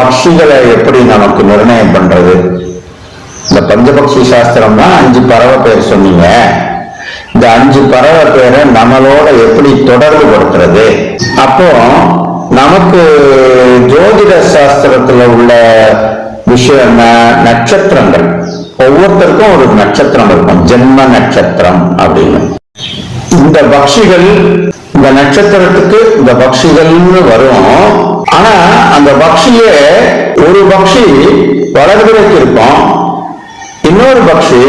பக்ஷிகளை எப்படி நமக்கு நிர்ணயம் பண்றது? இந்த பஞ்சபக்ஷி சாஸ்திரம்னா அஞ்சு பறவை பேர் சொன்னீங்க. இந்த அஞ்சு பறவை பேரை நம்மளோட எப்படி தொடர்பு படுத்துறது? அப்போ நமக்கு ஜோதிட சாஸ்திரத்துல உள்ள விஷயம் என்ன? நட்சத்திரங்கள். ஒவ்வொருத்தருக்கும் ஒரு நட்சத்திரம் இருக்கும். ஜென்ம நட்சத்திரம் அப்படின்னு. இந்த பக்ஷிகள் இந்த நட்சத்திரத்துக்கு இந்த பக்ஷிகள்னு வரும். ஆனா அந்த பக்ஷிய ஒரு பக்ஷி வளர்பிறைக்கு இருக்கும் இன்னொரு பக்ஷி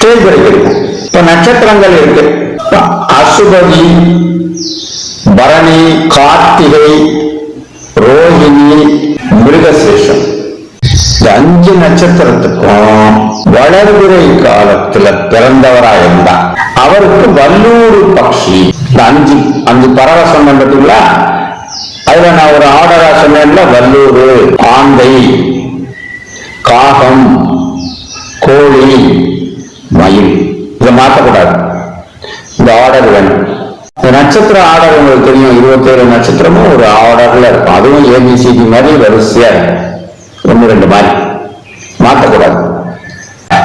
தேய்பிறைக்கு இருக்கும் இப்ப நட்சத்திரங்கள் இருக்கு. அசுபதி பரணி கார்த்திகை ரோஹிணி மிருகசேஷம். இந்த அஞ்சு நட்சத்திரத்துக்கும் வளர்பிறை காலத்துல பிறந்தவரா இருந்தா அவருக்கு வல்லூர் பக்ஷி இந்த அஞ்சு அஞ்சு பறவை சொன்னேன் பார்த்தீங்களா அதுல நான் ஒரு ஆர்டரா சொன்னேன்ல வல்லூர் ஆந்தை காகம் கோழி மயில். இதை மாற்றக்கூடாது. இந்த ஆர்டர் வேணும். இந்த நட்சத்திர ஆர்டர் உங்களுக்கு தெரியும். இருபத்தேழு நட்சத்திரமும் ஒரு ஆர்டர்ல இருக்கும். அதுவும் ஏபிசிடி மாதிரி வரிசையா இருக்கும். ஒன்று ரெண்டு மாதிரி. மாற்றக்கூடாது.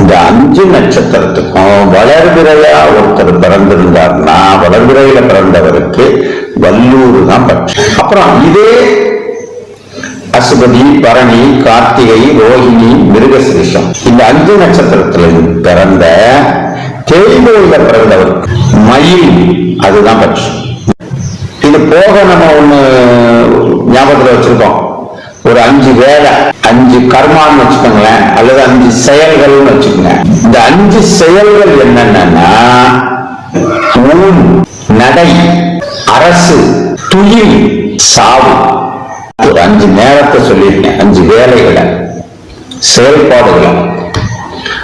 இந்த அஞ்சு நட்சத்திரத்துக்கும் வளர்பிறையா ஒருத்தர் பிறந்திருந்தார்னா வளர்பிறையில பிறந்தவருக்கு வல்லூர் தான் பட்சம் அப்புறம் இதே அசுபதி பரணி கார்த்திகை ரோஹிணி மிருகசிரிஷம். இந்த அஞ்சு நட்சத்திரத்துல பிறந்த தேய்மொழியில பிறந்தவருக்கு மயில் அதுதான் பட்சம் இது போக நம்ம ஒண்ணு ஞாபகத்துல வச்சிருக்கோம். ஒரு அஞ்சு வேலை அஞ்சு கர்மான்னு வச்சுக்கோங்களேன் அல்லது அஞ்சு செயல்கள்னு வச்சுக்கோங்க. இந்த அஞ்சு செயல்கள் என்னென்னா ஊன் நடை அரசு துயில் சாவு. ஒரு அஞ்சு நேரத்தை சொல்லியிருக்கேன். அஞ்சு வேலைகளை செயல்பாடுகளும்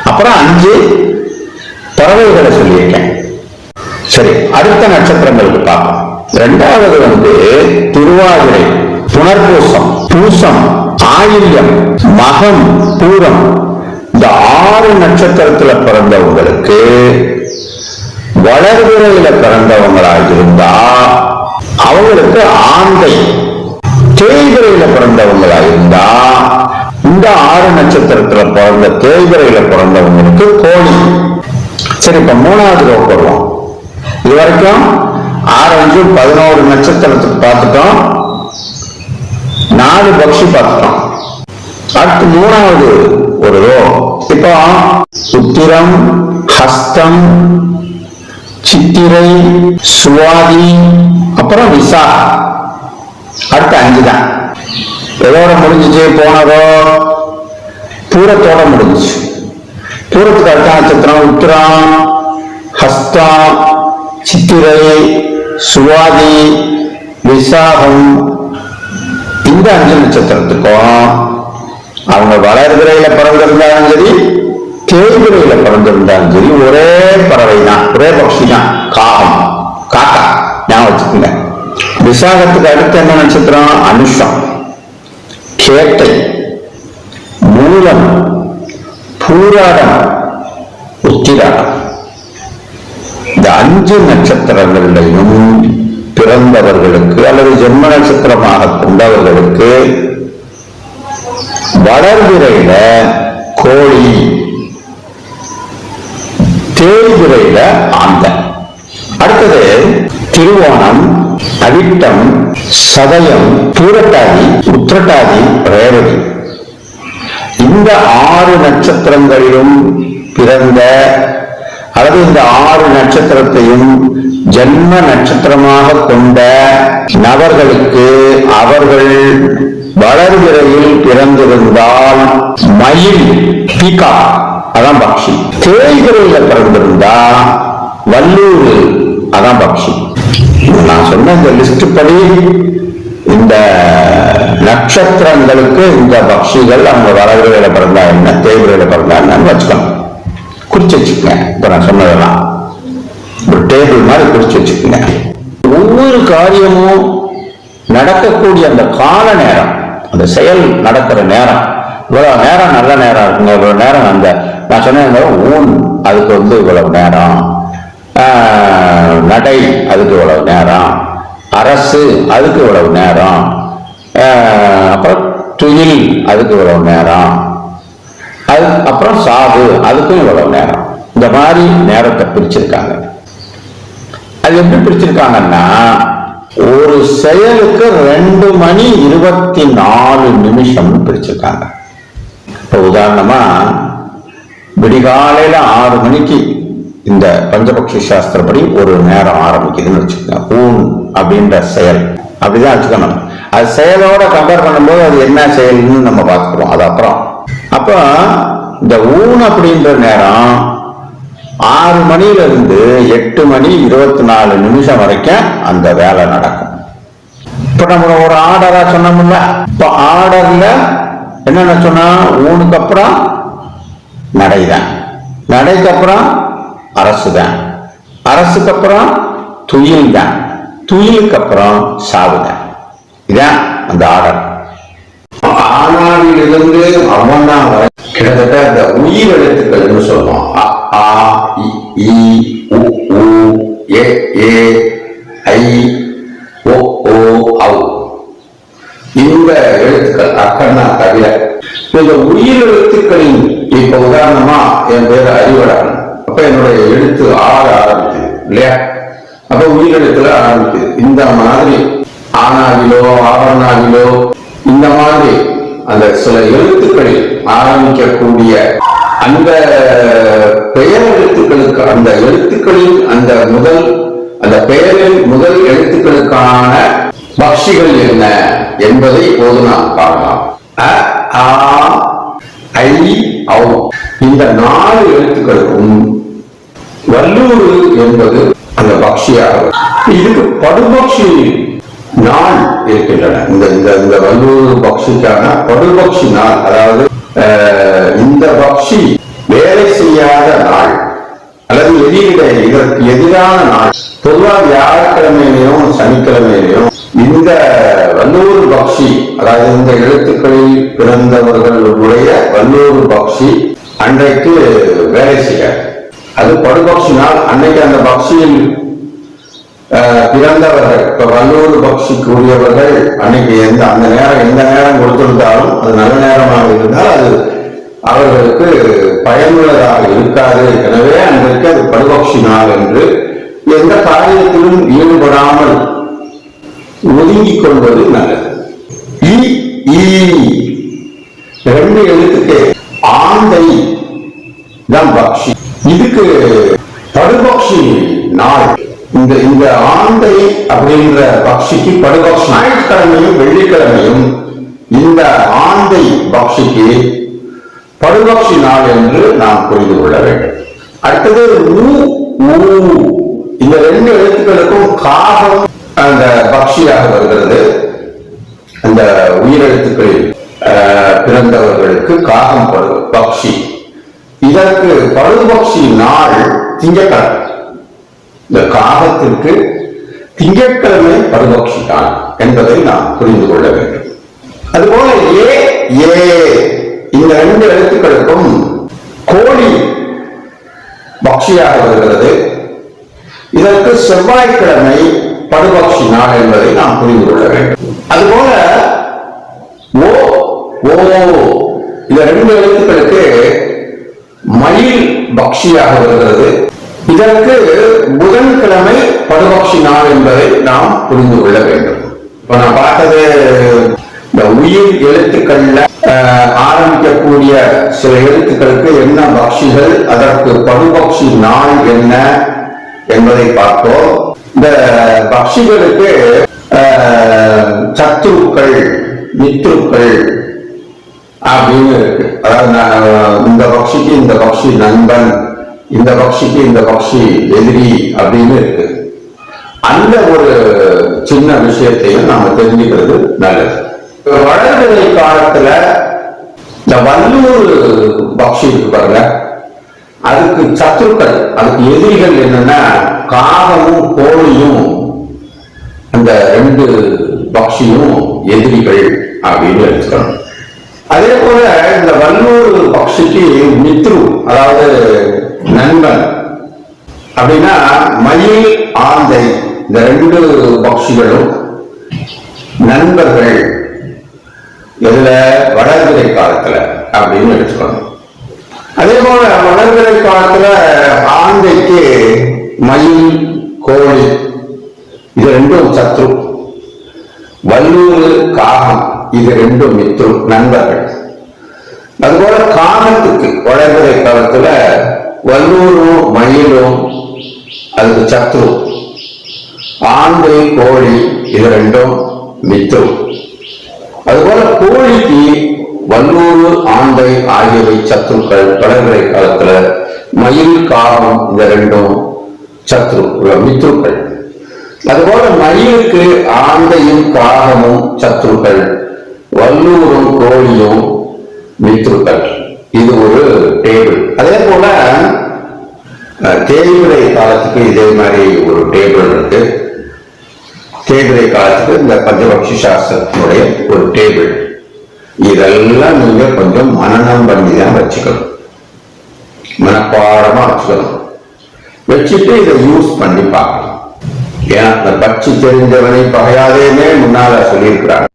அப்புறம் அஞ்சு பறவைகளை சொல்லியிருக்கேன். சரி அடுத்த நட்சத்திரங்களுக்கு பார்ப்போம். ரெண்டாவது வந்து திருவாதிரை புனர்பூசம் பூசம் ஆயில்யம் மகம் பூரம். இந்த ஆறு நட்சத்திரத்துல பிறந்தவங்களுக்கு வளர்விரையில பிறந்தவங்களாக இருந்தா அவங்களுக்கு ஆந்தை தேய்பிரையில பிறந்தவங்களா இருந்தா இந்த ஆறு நட்சத்திரத்துல பிறந்த தேய்பிரையில பிறந்தவங்களுக்கு கோழி. சரி இப்ப மூணாவது ரோக்கு வருவோம் இது வரைக்கும் ஆறு அஞ்சு பதினோரு நட்சத்திரத்துக்கு பார்த்துட்டோம். நாலு பக்ஷி பார்த்துட்டோம். அடுத்து மூணாவது ஒரு ரோ இப்போ உத்திரம் ஹஸ்தம் சித்திரை சுவாதி அப்புறம் விசா. அடுத்த அஞ்சு தான் எதோட முடிஞ்சிச்சு? போனதோ? பூரத்தோட முடிஞ்சிச்சு. பூரத்துக்கு அடுத்த நட்சத்திரம் உத்திரம் ஹஸ்தம் சித்திரை சுவாதி விசாகம். இந்த அஞ்சு நட்சத்திரத்துக்கும் அவங்க வளர்கிறையில பிறந்திருந்தாலும் சரி தேய்பிறையில பிறந்திருந்தாலும் சரி ஒரே பறவை தான் ஒரே பக்ஷி தான் காகம் காக்கா. ஞாபகம் வச்சுக்கோங்க. விசாகத்துக்கு அடுத்து என்ன நட்சத்திரம்? அனுஷம். கேட்டை. மூலம். பூராடம். உத்திராடம். இந்த அஞ்சு நட்சத்திரங்களிலையும் பிறந்தவர்களுக்கு அல்லது ஜென்ம நட்சத்திரமாக கொண்டவர்களுக்கு வளர்பிறையில கோழி தேய்பிறையில ஆந்த அடுத்தது திருவோணம் அவிட்டம் சதயம் பூரட்டாதி உத்திரட்டாதி ரேவதி. இந்த ஆறு நட்சத்திரங்களிலும் பிறந்த அல்லது இந்த ஆறு நட்சத்திரத்தையும் ஜன்ம நட்சத்திரமாக கொண்ட நபர்களுக்கு அவர்கள் வளர்விரையில் பிறந்திருந்தால் மயில் பீகா அதான் பக்ஷி. தேய்பிரையில பிறந்திருந்தா வல்லூர் அதான் பக்ஷி. நான் சொன்ன இந்த லிஸ்ட் படி இந்த நட்சத்திரங்களுக்கு இந்த பக்ஷிகள் அவங்க வரவிரையில பிறந்தா என்ன தேய்பிரையில பிறந்தா என்னன்னு வச்சுக்கணும். குறிச்சு வச்சுக்கங்க. இப்ப நான் சொன்னதெல்லாம். ஒரு டேபிள் மாதிரி குறிச்சு வச்சுக்கோங்க. ஒவ்வொரு காரியமும் நடக்கக்கூடிய அந்த கால நேரம் அந்த செயல் நடக்கிற நேரம் இவ்வளவு நேரம் நல்ல நேரம் இருக்குங்க. இவ்வளவு நேரம் அந்த நான் சொன்னேன் ஊன் அதுக்கு வந்து இவ்வளவு நேரம். நடை அதுக்கு இவ்வளவு நேரம். அரசு அதுக்கு இவ்வளவு நேரம். அப்புறம் துயில் அதுக்கு இவ்வளவு நேரம். அது அப்புறம் சாவு அதுக்கும் இவ்வளவு நேரம். இந்த மாதிரி நேரத்தை பிரிச்சிருக்காங்க. அது எப்படி பிரிச்சிருக்காங்கன்னா ஒரு செயலுக்கு ரெண்டு மணி இருபத்தி நாலு நிமிஷம் பிரிச்சிருக்காங்க. இப்போ உதாரணமா விடிகாலையில் ஆறு மணிக்கு இந்த பஞ்சபக்ஷி சாஸ்திரப்படி ஒரு நேரம் ஆரம்பிக்குதுன்னு வச்சுக்கோங்க. ஊன் அப்படின்ற செயல். அப்படிதான் வச்சுக்கணும். அது செயலோட கம்பேர் பண்ணும்போது அது என்ன செயல்னு நம்ம பார்த்துக்கிறோம். அது அப்புறம். அப்போ இந்த ஊன் அப்படின்ற நேரம் ஆறு மணியிலிருந்து எட்டு மணி இருபத்தி நாலு நிமிஷம் வரைக்கும் அந்த வேலை நடக்கும். இப்போ நம்ம ஒரு ஆர்டரா சொன்னோம்ல. இப்போ ஆர்டர்ல என்னென்ன சொன்னா ஊனுக்கு அப்புறம் நடைதான் நடைக்கு அப்புறம் அரசு தான். அரசுக்கு அப்புறம் துயில் தான். துயிலுக்கு அப்புறம் சாவு தான். இதான் அந்த ஆர்டர். ஆனாவிலிருந்து அவனா வரை கிட்டத்தட்ட இந்த உயிர் எழுத்துக்கள்னு சொல்லுவோம். அ, ஆ இ, உ ஏ ஏ ஐ ஓ ஓ ஔ இந்த எழுத்துக்கள் அக்கண்ணா தவிர இந்த உயிர் எழுத்துக்களின் இப்ப உதாரணமா என் பேர் அறிவழகன். அப்ப என்னுடைய எழுத்து ஆற ஆரம்பிக்குது இல்லையா? அப்ப உயிரெழுத்துல ஆரம்பிக்குது. இந்த மாதிரி ஆனாவிலோ ஆவணாவிலோ இந்த மாதிரி அந்த சில எழுத்துக்களில் ஆரம்பிக்கக்கூடிய அந்த பெயர் எழுத்துக்களுக்கு அந்த எழுத்துக்களில் அந்த முதல் அந்த பெயரில் முதல் எழுத்துக்களுக்கான பக்ஷிகள் என்ன? என்பதை இப்போது நாம் காணலாம். அ, ஐ, ஔ. இந்த நாலு எழுத்துக்களுக்கும் வல்லூர் என்பது அந்த பக்ஷியாக இதுக்கு படுபக்ஷி நாள் இருக்கின்றன. இந்த இந்த இந்த வல்லூர் பக்ஷிக்கான படுபக்ஷி நாள் அதாவது இந்த பக்ஷி வேலை செய்யாத நாள் அல்லது எதிரிட இதற்கு எதிரான நாள். பொதுவாக வியாழக்கிழமையிலையும் சனிக்கிழமையிலையும் இந்த வல்லூர் பக்ஷி அதாவது இந்த எழுத்துக்களில் பிறந்தவர்களுடைய வல்லூர் பக்ஷி அன்றைக்கு வேலை செய்ய அது படுபக்ஷி நாள். அன்னைக்கு அந்த பக்ஷியில் அஹ், பிறந்தவர்கள் இப்ப வல்லூர் பக்ஷிக்கு உரியவர்கள் அன்னைக்கு எந்த அந்த நேரம் எந்த நேரம் கொடுத்திருந்தாலும் அது நல்ல நேரமாக இருந்தால் அது அவர்களுக்கு பயனுள்ளதாக இருக்காது. எனவே அன்றைக்கு அது படுபக்ஷி நாள் என்று எந்த காரியத்திலும் ஈடுபடாமல் ஒதுங்கிக் கொள்வது நல்லது ரெண்டு எழுத்துக்கு ஆந்தை தான் பக்ஷி. இதுக்கு படுபக்ஷி நாள். இந்த இந்த ஆந்தை அப்படின்ற பக்ஷிக்கு படுபக்ஷி ஞாயிற்றுக்கிழமையும் வெள்ளிக்கிழமையும் இந்த ஆந்தை பக்ஷிக்கு படுபக்ஷி நாள் என்று நாம் புரிந்து கொள்ள வேண்டும். அடுத்தது ஊ இந்த ரெண்டு எழுத்துக்களுக்கும் காகம் அந்த பக்ஷியாக வருகிறது. அந்த உயிரெழுத்துக்களில் பிறந்தவர்களுக்கு காகம் படு பக்ஷி. இதற்கு பழுபக்ஷி நாள் திங்கக்கிழமை இந்த காகத்திற்கு திங்கட்கிழமை பருபக்ஷி நாள் என்பதை நாம் புரிந்து கொள்ள வேண்டும். அதுபோல ஏ ஏ இந்த ரெண்டு எழுத்துக்களுக்கும் கோழி பக்ஷியாக வருகிறது. இதற்கு செவ்வாய்க்கிழமை படுபக்ஷி நாள் என்பதை நாம் புரிந்து கொள்ள வேண்டும். அதுபோல ஓ ஓ இந்த ரெண்டு எழுத்துக்களுக்கு மயில் பக்ஷியாக வருகிறது. இதற்கு புதன்கிழமை படுபக்ஷி நாள் என்பதை நாம் புரிந்து கொள்ள வேண்டும். இப்ப நான் பார்த்தது இந்த உயிர் எழுத்துக்கள்ல ஆரம்பிக்கக்கூடிய சில எழுத்துக்களுக்கு என்ன பக்ஷிகள் அதற்கு படுபக்ஷி நாள் என்ன என்பதை பார்த்தோம். இந்த பக்ஷிகளுக்கு சத்துருக்கள் மித்ருக்கள் அப்படின்னு இருக்கு. அதாவது இந்த பக்ஷிக்கு இந்த பக்ஷி நண்பன் இந்த பக்ஷிக்கு இந்த பக்ஷி எதிரி அப்படின்னு இருக்கு. அந்த ஒரு சின்ன விஷயத்தையும் நாம தெரிஞ்சுக்கிறது நல்லது. இப்ப வளர்நிலை காலத்துல இந்த வல்லூர் பக்ஷி இருக்கு பாருங்க. அதுக்கு சத்துருக்கள் அதுக்கு எதிரிகள் என்னன்னா காகமும் கோழியும் அந்த ரெண்டு பக்ஷியும் எதிரிகள் அப்படின்னு எடுத்துக்கணும். அதே போல இந்த வல்லூர் பக்ஷிக்கு மித்ரு அதாவது நண்பன் அப்படின்னா மயில் ஆந்தை இந்த ரெண்டு பக்ஷிகளும் நண்பர்கள். இதுல வடகிரை காலத்துல அப்படின்னு எடுத்துக்கணும். அதே போல வளர்பிறை காலத்துல ஆந்தைக்கு மயில் கோழி இது ரெண்டும் சத்ரு. வல்லூறு காகம் இது ரெண்டும் மித்ரு நண்பர்கள். அதுபோல காகத்துக்கு வளர்பிறை காலத்துல வல்லூரும் மயிலும் அதுக்கு சத்ரு. ஆந்தை கோழி இது ரெண்டும் மித்ரு. அதுபோல கோழிக்கு வல்லூர் ஆந்தை ஆகியவை சத்துருக்கள் தொடர்கிற காலத்துல மயில் காகம் இந்த ரெண்டும் சத்ரு மித்ருக்கள் அதுபோல மயிலுக்கு ஆந்தையும் காகமும் சத்ருக்கள் வல்லூரும் கோழியும் மித்ருக்கள் இது ஒரு டேபிள். அதே போல அஹ், காலத்துக்கு இதே மாதிரி ஒரு டேபிள் இருக்கு. தேய்பிறை காலத்துக்கு இந்த பஞ்சபக்ஷி சாஸ்திரத்தினுடைய ஒரு டேபிள். இதெல்லாம் நீங்க கொஞ்சம் மனநம் பண்ணி தான் வச்சுக்கணும். மனப்பாடமா வச்சுக்கணும். வச்சுட்டு இதை யூஸ் பண்ணி பார்க்கணும். ஏன்னா அந்த பட்சி தெரிஞ்சவனை பகையாதேன்னு முன்னால சொல்லியிருக்கிறாங்க.